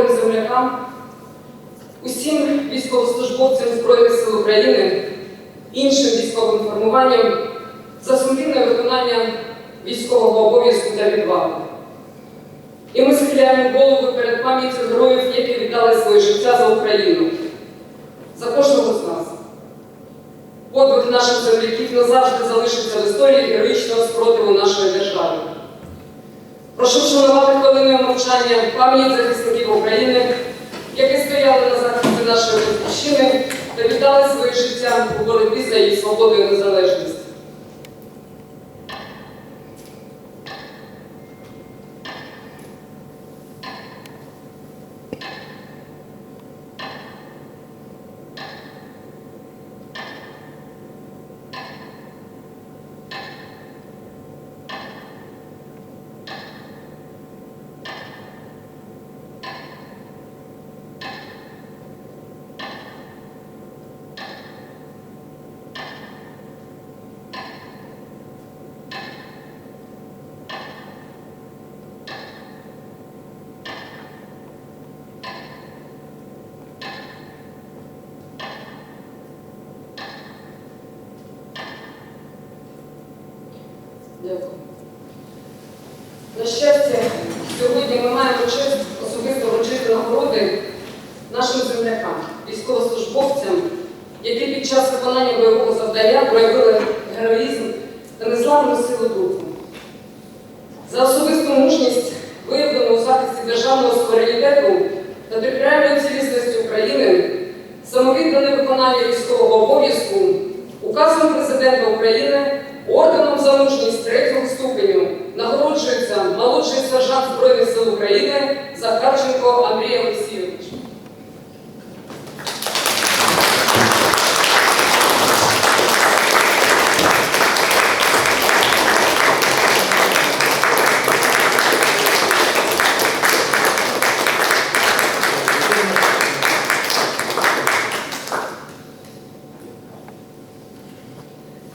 хоробрим землякам, усім військовослужбовцям Збройних сил України, іншим військовим формуванням за сумлінне виконання військового обов'язку та відвагу. І ми схиляємо голови перед пам'яттю героїв, які віддали своє життя за Україну, за кожного з нас. Подвиг наших земляків назавжди залишиться в історії героїчного спротиву нашої держави. Прошу вшанувати хвилиною мовчання пам'ять захисників України, які стояли на захисті нашої батьківщини та віддали своє життя у боротьбі за її свободу і незалежність. Військовослужбовцям, які під час виконання бойового завдання проявили героїзм та незламну силу духу. За особисту мужність, виявлену у захисті державного суверенітету та територіальної цілісності України, самовіддане виконання військового обов'язку, указом президента України, орденом за мужність третього ступеню нагороджується молодший сержант Збройних сил України Захарченко Андрій Олексійович.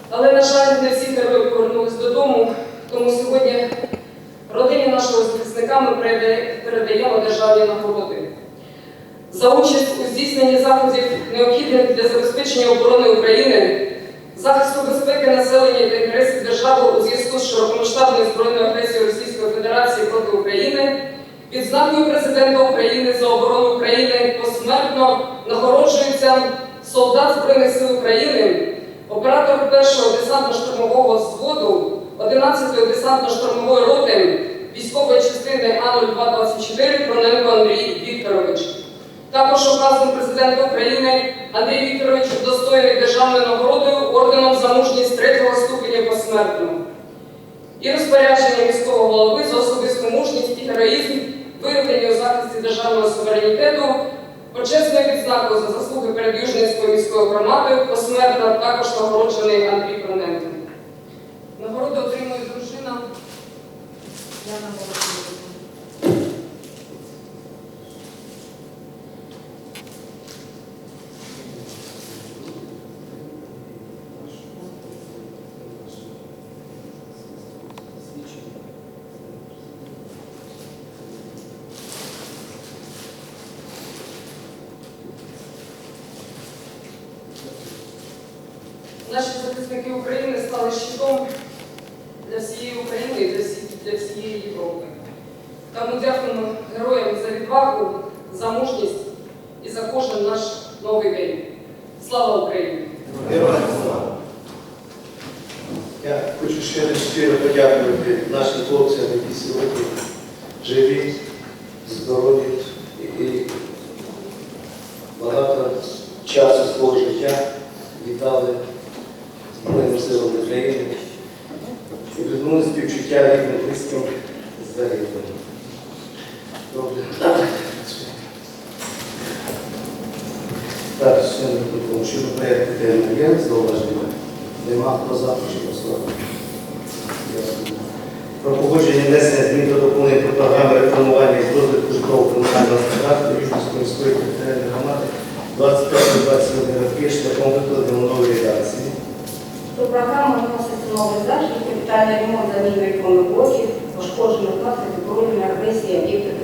Але, на жаль, не всі герої повернулись додому, тому сьогодні родині нашого захисника ми переда- передаємо державні нагороди. За участь у здійсненні заходів, необхідних для забезпечення оборони України, захисту безпеки населення та інтересів держави у зв'язку з широкомасштабною збройною агресією Російської Федерації проти України, відзнакою президента України за оборону України посмертно нагороджується солдат Збройних сил України, оператор першого десантно-штурмового взводу 11-ї десантно-штурмової роти військової частини А-0224 Проненко Андрій Вікторович. Також указом президента України Андрій Вікторович удостоєний державною нагородою орденом за мужність третього ступеня посмертно. І розпорядження міського голови за особисту мужність і героїзм, виявлені у захисті державного суверенітету, почесною відзнакою за заслуги перед Южненською міською громадою, посмертно також нагороджений Андрій Проненко. Нагороду отримує дружина Яна Володимирівна. Наші захисники України стали щитом для всієї України і для всі- для всієї Європи. Тому дякуємо героям за відвагу, за мужність і за кожен наш новий день. Слава Україні! Героям слава! Я хочу ще щиро подякувати нашим хлопцям, Так, ще не тому, що проєкт є зауваження. Нема хто за, прошу Про погодження внесення змін до доповнення про програми реформування і розвитку житлово-комунального господарства Южницької міської територіальної громади 25-21 роки шляхом викладення нової редакції. До програми вноситься новий захід, капітальний ремонт заміни віконних пошкоджених внаслідок збройної агресії об'єктів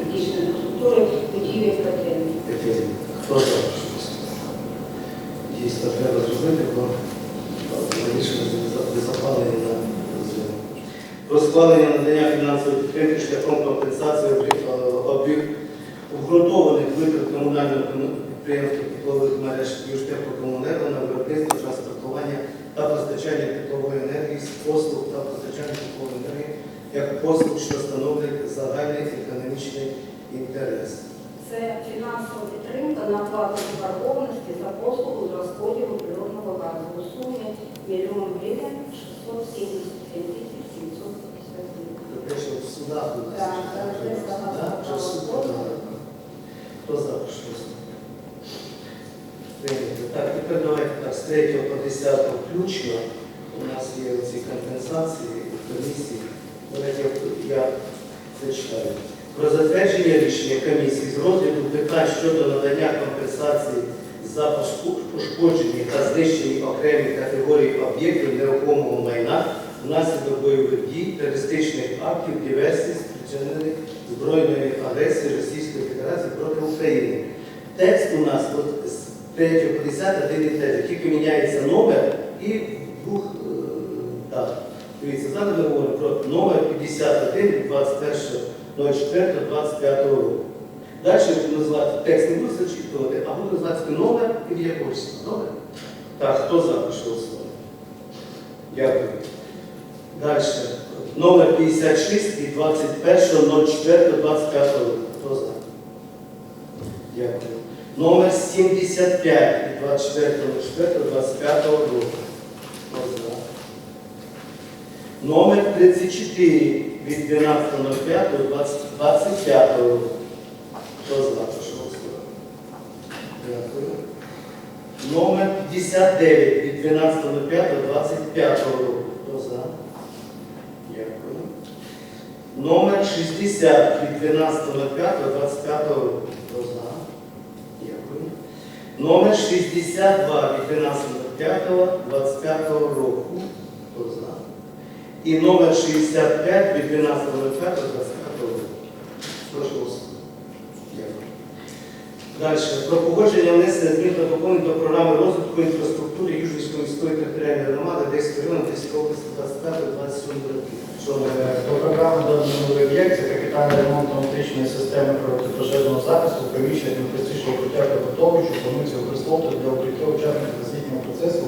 інфраструктури, будівель. Таке. Хто за? Дійсно, треба зробити, бо вирішили запалення на зиму. Про схвалення надання фінансової підтримки шляхом компенсації об'єкт обґрунтованих витрат комунального підприємства теплових мереж Южтеплокомуненерго на виробництво транспортування та постачання теплової енергії з послуг та постачання теплової енергії як послуг, що становлять загальний економічний інтерес. Це фінансова підтримка на оплату заборгованості за послугу з розподілу природного газу у сумі 1 гривень 677 тисяч 750 гривень. Те, що в судах у нас. Так. Хто тепер давайте так, з 3 по 10 включно. У нас є ці компенсації комісії. Я зачитаю. Про затвердження рішення комісії з розгляду питань щодо надання компенсації за пошкоджені та знищені окремі категорії об'єктів нерухомого майна внаслідок бойових дій, терористичних актів, диверсій, спричинених збройної агресії Російської Федерації проти України. Текст у нас з 3 по 10, 1 і 3, тільки міняється номер і. Дивіться, зараз ми говоримо про номер 51 від 21.04.25 року. Далі буду називати текст не буду зачитувати, а буду називати номер і якогось. Добре? Так, хто за пішов слово? Дякую. Далі. Номер 56 від 21.04.25 року. Хто за? Дякую. Номер 75 від 24.04.25 року. Хто за? Номер 34 від 12.05.25 року. Хто за? Прошу голосувати. Дякую. Номер 59 від 12.05.25 року. Хто за? Дякую. Номер 60 від 12.05.25 року. Хто за? Дякую. Номер 62 від 12.05.25 року. Хто за? І номер 65 від 12.05.25 року. Прошу. Дякую. Далі. Про погодження внесення змін та доповнень до програми розвитку інфраструктури Южницької міської територіальної громади Одеської району Одеської області 25-27 років. Що До програми новий об'єкт це капітальний ремонт внутрішньої системи протипожежного захисту приміщення туристичного укриття Капитовичу планується використовувати для укриття учасників освітнього процесу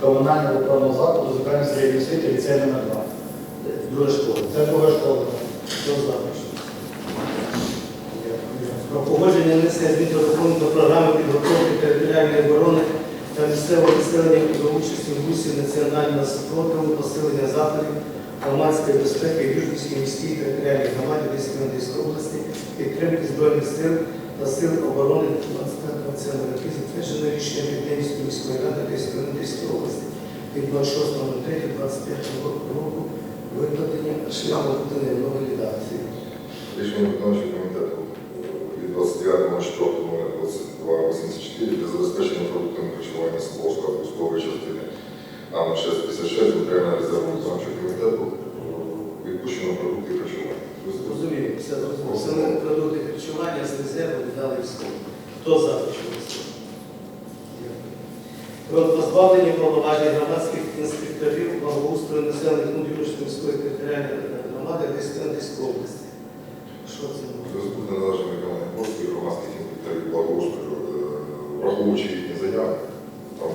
комунального опорного закладу загальної середньої освіти ліцей номер 2. Друга школа. Це друга школа. Хто за? Про погодження внесення змін до доповнень програми підготовки територіальної оборони та місцевого населення до участі в гусі національного супротиву, посилення заходів громадської безпеки Южницькій міській територіальній громаді Одеської області, підтримки Збройних сил та сил оборони 25 років, затверджено рішення Південської міської ради Одеської області від 26.03.25 року викладення шляху викладення нової редакції. Рішення виконавчого комітету від 29.04.2284 для забезпечення продуктами харчування Соколовської військової частини АМ 656 матеріального резерву виконавчого комітету е, відпущено продукти харчування. Розумію, все зрозуміло. Продукти харчування з резерву віддали військовим. Хто за. Про позбавлення повноважень громадських інспекторів населених пунктів міської територіальної громади в області. Що це зв'язку з виконанням послуг громадських інфекторів благоустрою, е, враховуючи їхні заяви, там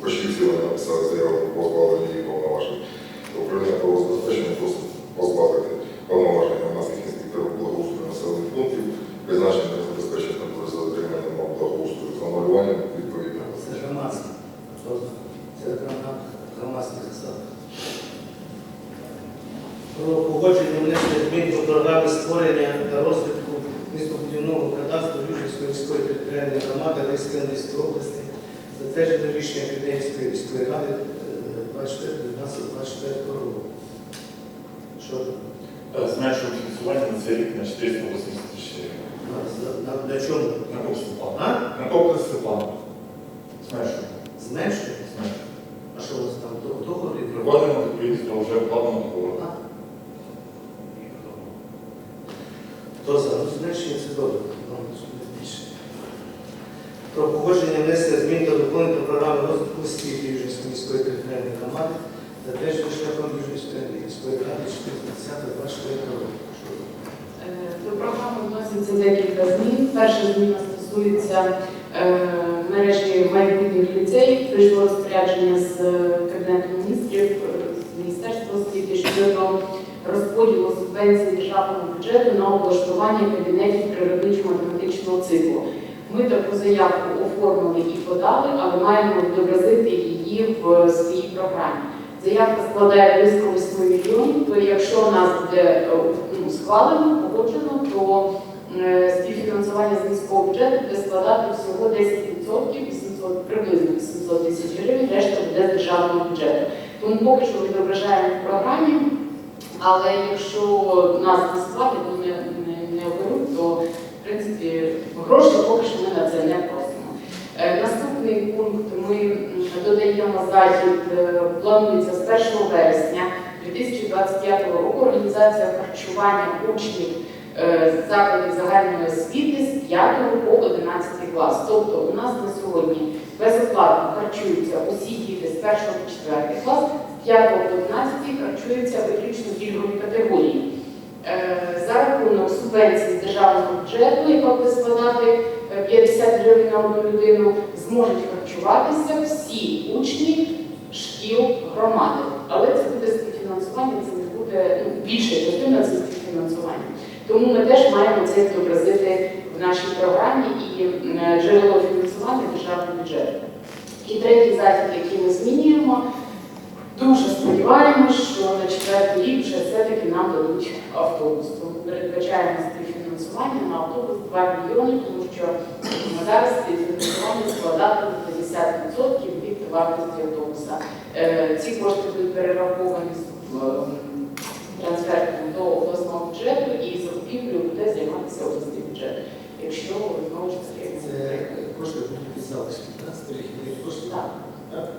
почти всі вони написали заяву про позбавлення їх повноважень. Управління правозабезпечення просить позбавити повноважень громадських інспекторів благоустрою населених пунктів, призначення для забезпечення контролю за дотриманням норм благоустрою з анулюванням відповідно. Це громадське. Хто за? Це громад- громадський засад. Про погодження внесення змін до програми створення та розвитку містобудівного кадастру Южівської міської територіальної громади Одеської Одеської області, затверджено рішення Південської міської ради е, 24 24 року. Що Е, Зменшуємо фінансування на цей рік на 480 тысяч на, на, на чому? На комплексний план. А? На комплексний план. Зменшуємо. Зменшує? Зменшуємо. А що у вас там до договорі? Приводимо відповідність до вже укладеного договору. Хто за? Ну, зменшує це добре. Ну, не більше. Про погодження внесення змін та доповнень до програми розвитку освіти Южницької міської територіальної громади та теж шляхом Южницької міської ради 410-24 року. Що ви? Е, До програми вноситься декілька змін. Перша зміна стосується е, мережі майбутніх ліцеїв. Прийшло розпорядження з е, Кабінету міністрів, е, з Міністерства освіти щодо розподілу субвенцій державного бюджету на облаштування кабінетів природничо-математичного циклу. Ми таку заявку оформили і подали, але маємо відобразити її в своїй програмі. Заявка складає близько 8 мільйонів, то якщо у нас буде ну, схвалено, погоджено, то співфінансування з міського бюджету буде складати всього 10%, 800, приблизно 800 тисяч гривень, решта буде з державного бюджету. Тому поки що відображаємо в програмі, але якщо нас не схвалять, ну, не, не, не оберуть, то в принципі гроші поки що ми на це не просимо. Е, Наступний пункт ми додаємо захід, е, планується з 1 вересня 2025 року організація харчування учнів е, закладів загальної освіти з 5 по 11 клас. Тобто у нас на сьогодні безоплатно харчуються усі діти з 1 по 4 клас, з 5 по 11 харчуються виключно пільгові категорії. Е, За рахунок субвенції з державного бюджету, яка буде складати е, 50 гривень на одну людину, зможуть харчуватися всі учні шкіл громади. Але це буде співфінансування, це не буде ну, більша частина це співфінансування. Тому ми теж маємо це відобразити в нашій програмі і е, джерело фінансування державного бюджету. І третій захід, який ми змінюємо, Дуже сподіваємось, що на четвертий рік вже все-таки нам дадуть автобус. Тому передбачаємо співфінансування на автобус 2 мільйони, тому що зараз співфінансування складатиме 50% від вартості автобуса. Е, Ці кошти будуть перераховані е, трансфертом до обласного бюджету і закупівлею буде займатися обласний бюджет. Якщо знову ж таки Це кошти будуть залишки, так? Перехідні кошти. так. Так?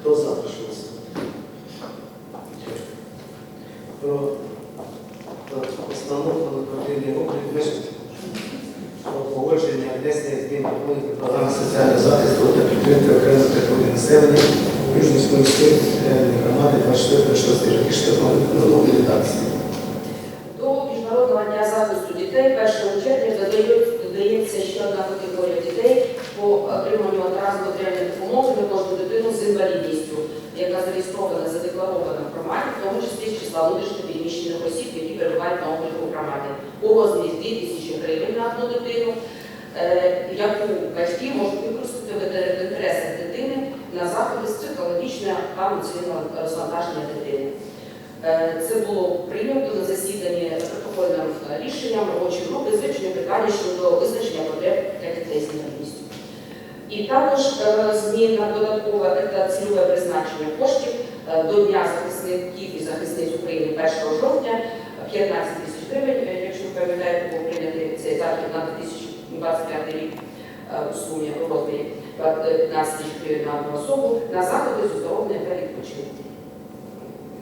Хто за? Про про постанову про облік вишити. До програми соціального захисту та підтримки окремих категорій населення Южницької міської територіальної громади 24-6 роки нової редакції. До Міжнародного дня захисту дітей 1 червня додається ще одна категорія дітей по отриманню одноразової матеріальної допомоги на кожну дитину з інвалідністю, яка зареєстрована, задекларована в громаді, в тому числі з числа внутрішньо переміщених осіб, які перебувають на обліку громади. У розмірі 2 тисячі гривень на одну дитину, яку батьки можуть використати в інтересах дитини на заходи з психологічного та емоційного розвантаження дитини. Е, Це було прийнято на засіданні протокольним е, рішенням робочої групи з вивчення питання щодо визначення потреб для дітей. І також е, зміна додаткова це цільове призначення коштів е, до Дня захисників і захисниць України 1 жовтня 15 тисяч гривень. Е, Якщо ви пам'ятаєте, був прийнятий цей захід на 2025 рік у сумі у розмірі 15 тисяч гривень на одну особу на заходи з оздоровлення та відпочинку.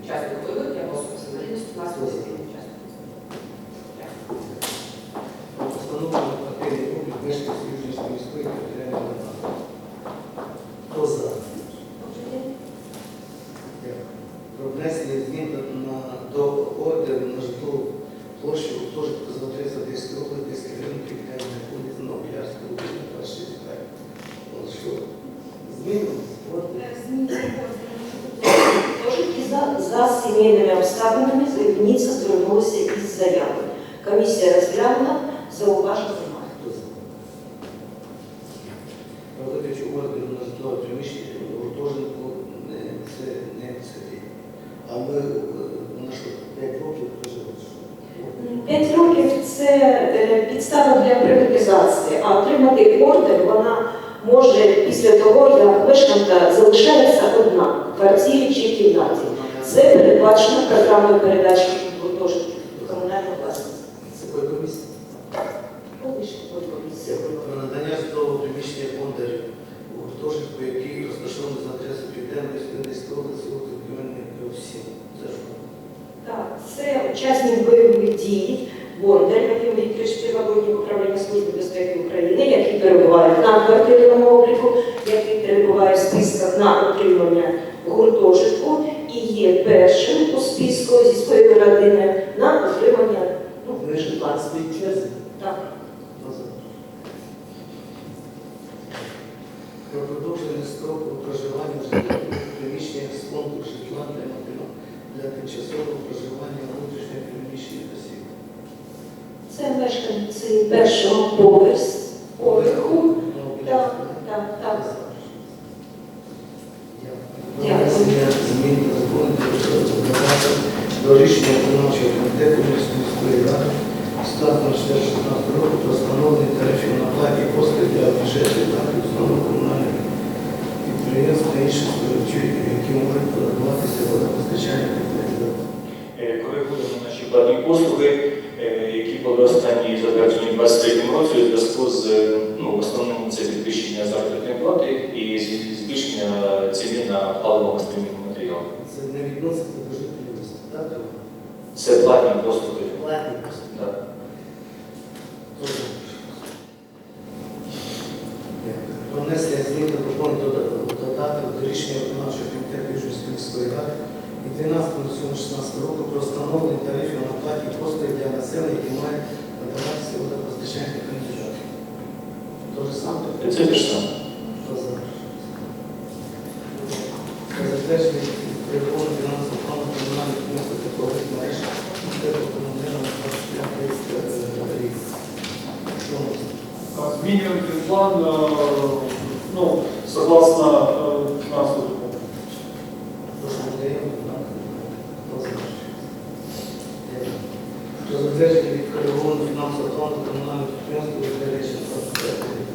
Учасник бойових або особи з інвалідністю у нас позитивні учасники. Про постанову про квартирний облік мешканців Южницької міської територіальної громади. Хто за? Дякую. Про внесення змін до, на, до ордеру на житлову площу гуртожитку за 310 років 10 гривень капітальної вулиці Новоярського будинку 26 так. От що? Зміни? Ордер? Тільки за, за сімейними обставинами заявниця звернулася із заяви. Комісія розглянула, зауваження немає. Хто за? Про на житлове приміщення гуртожитку це не це. А ми е, на що 5 років що? П'ять років це е, підстава для приватизації, а отримати ордер вона може після того, як мешканка залишається одна в квартирі чи кімнаті. Це передбачено програмою передачі гуртожитків в комунальну власність. Це комісії. Комісія. Надання житлового приміщення фондарів у гуртожитку, який розташований за адресою Південної Спільницької області, Південної 7. Це ж Так, це учасник бойових дій, Бондар, Вадим Вікторович, співробітник управління Служби безпеки України, який перебуває на квартирному обліку, який перебуває в списках на отримання гуртожитку і є першим у списку зі своєю родиною на отримання ну, житла. стоїть черзі. Так. Про продовження строку проживання в житлових приміщеннях з фонду житла для мотивів для тимчасового проживання внутрішньо переміщених осіб. Це мешканці першого поверс- поверху. Ну, Так, так, так. Внесення змін до закону про додаток до рішення виконавчого комітету міської ради статус 16 року про встановлення тарифів на платі послуг для бюджету та установ комунальних підприємств та інших споживачів, які можуть подаватися водопостачання підприємств. Е, Коригуємо наші платні послуги, е, які були останні затверджені в 2023 році у зв'язку з е, ну, в основному це підвищення заробітної плати і з- збільшення ціни на паливо-мастильні матеріали. Це не відноситься до жителів міста, так? Це платні послуги. Платні просто. Да. Про внесення змін до пропону додаток до рішення виконавчого комітету Южницької міської ради від 12.07.16 року про встановлення тарифів на платі послуг для населення, які мають надаватися водопостачання кандидатів. То же саме? Це те ж саме. Про затвердження переходу фінансового плану комунальних підприємств теплових мереж теплокомунального 25 рік. Що у план, ну, согласно э, финансовому документу. Прошу надаємо нам Про затвердження відкоригованого фінансового плану комунального підприємства для речі 25 рік.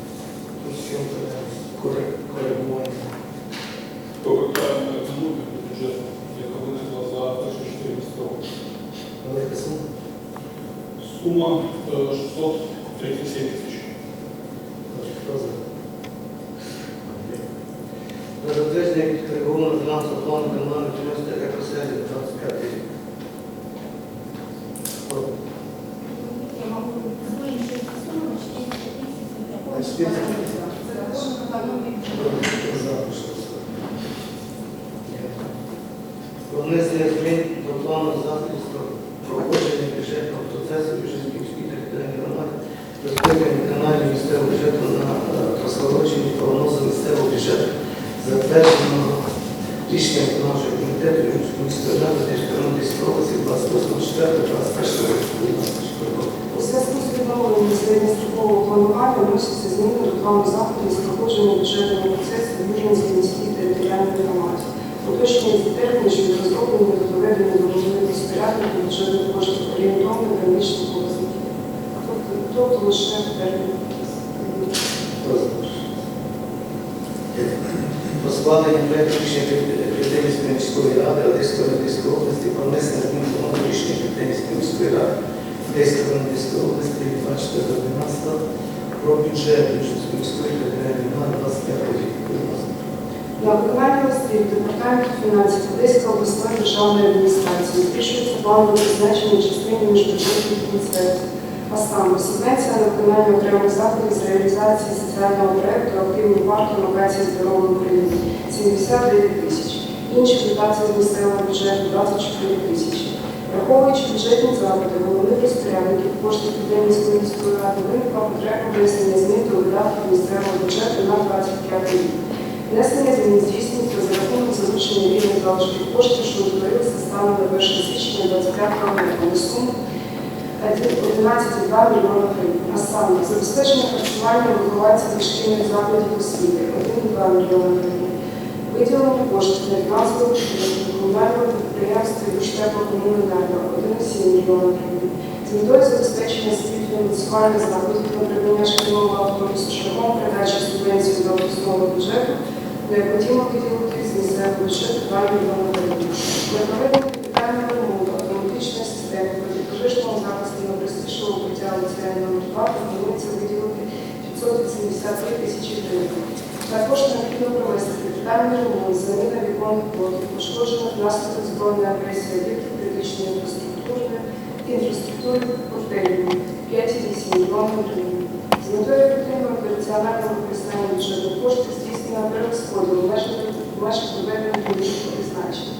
Тут з чим коре- коригування. Повертаємо економіку бюджету, яка виникла за перші 4 року. Велика сума. Сума е, 637 тисяч. Хто за? Про затвердження відкоригованого фінансового плану комунального підприємства «Екосервіс» 25 рік. Хто? Про внесення змін до плану заходів з проходження бюджетного процесу Бюджетської територіальної громади, розподілення виконання місцевого бюджету на е, розкорочення прогнозу місцевого бюджету, затвердженого рішення виконавчого комітету Бюджетської міської ради Держкомісії області 28 4 21 року. У зв'язку з відновленням середньострокового планування вносяться зміни до плану заходів з проходження бюджетного процесу в Южненській міській територіальній громаді. Уточнення ці терміни щодо розроблення та доведення до головних розпорядників бюджетних коштів орієнтовних граничних показників. Тобто, лише термін. Складення проєкту рішення міської ради Одеської Одеської області про внесення змін до рішення Південської міської ради Одеської Одеської області від 24.12 про бюджет міської територіальної громади 25 рік. На виконання листів Департаменту фінансів Одеської обласної державної адміністрації збільшується планове призначення частини міжбюджетних трансфертів. А саме субвенція на виконання окремих заходів з реалізації соціального проєкту «Активні парки локації здорової України» 79 тисяч. Інші дотації з місцевого бюджету 24 тисячі. Враховуючи бюджетні запити головних розпорядників коштів Південницької міської ради, виникла потреба внесення змін до видатків місцевого бюджету на 25 рік. Внесення змін здійснюється за рахунок залучення вільних залишків коштів, що утворилися станом на 1 січня 25 року на суму 11,2 мільйона гривень. А саме забезпечення харчування вихованців дошкільних закладів освіти 1,2 мільйона гривень. Виділення коштів на підтримку комунального підприємства Юштепа «Южтеплокомуненерго» 1,7 мільйона гривень. З метою забезпечення слід фінансування заходів на придбання шкільного автобусу шляхом передачі субвенції до обласного бюджету необхідно виділити з місцевого бюджету 2 мільйони гривень. Для проведення капітального ремонту автоматичної системи протипожежного захисту на престижного укриття ліцею номер 2 пропонується виділити 583 тисячі гривень. Також необхідно провести капітальний ремонт, заміна віконних блоків, пошкоджених внаслідок збройної агресії об'єктів критичної інфраструктури, інфраструктури портелів 5,8 мільйонів гривень. З метою ефективного раціонального використання бюджетних коштів здійснено перерозподіл межах межах проведених призначень.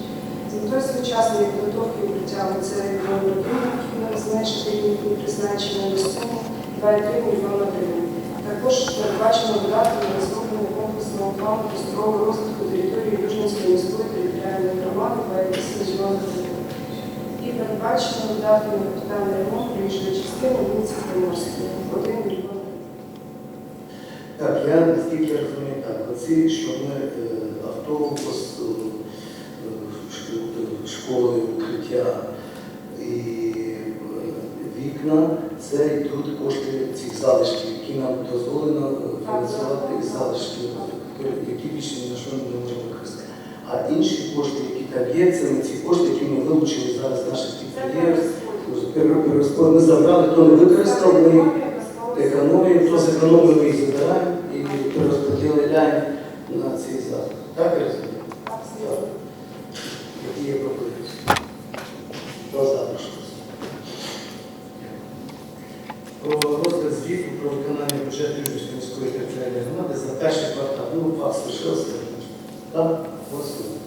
З метою своєчасної підготовки укриття ліцею номер 1 необхідно зменшити їхні призначення на суму 2,3 мільйона гривень. Також передбачено видатки на розроблення плану просторового розвитку території Южненської міської територіальної громади 2,8. І передбачено видатки на капітальний ремонт проїжджої частини вулиці Приморської 1 мільйон. Так, я наскільки розумію так, оці, що ми е, автобус, е, школи, укриття і е, вікна, це йдуть кошти цих залишків, які нам дозволено е, фінансувати із залишків, які більше ні на що не можемо використати. А інші кошти, які там є, це не ці кошти, які ми вилучили зараз з наших підприємств. Ми забрали, хто не використав, ми їх економію, то зекономимо і забираємо і перерозподіляємо на цей заклад. Так я розумію? Так. Які є пропозиції? Хто за прошу? Про розгляд звіту про виконання бюджету Южної міської територіальної громади за перший квартал. Ну, вас лишилося. Так, голосуємо.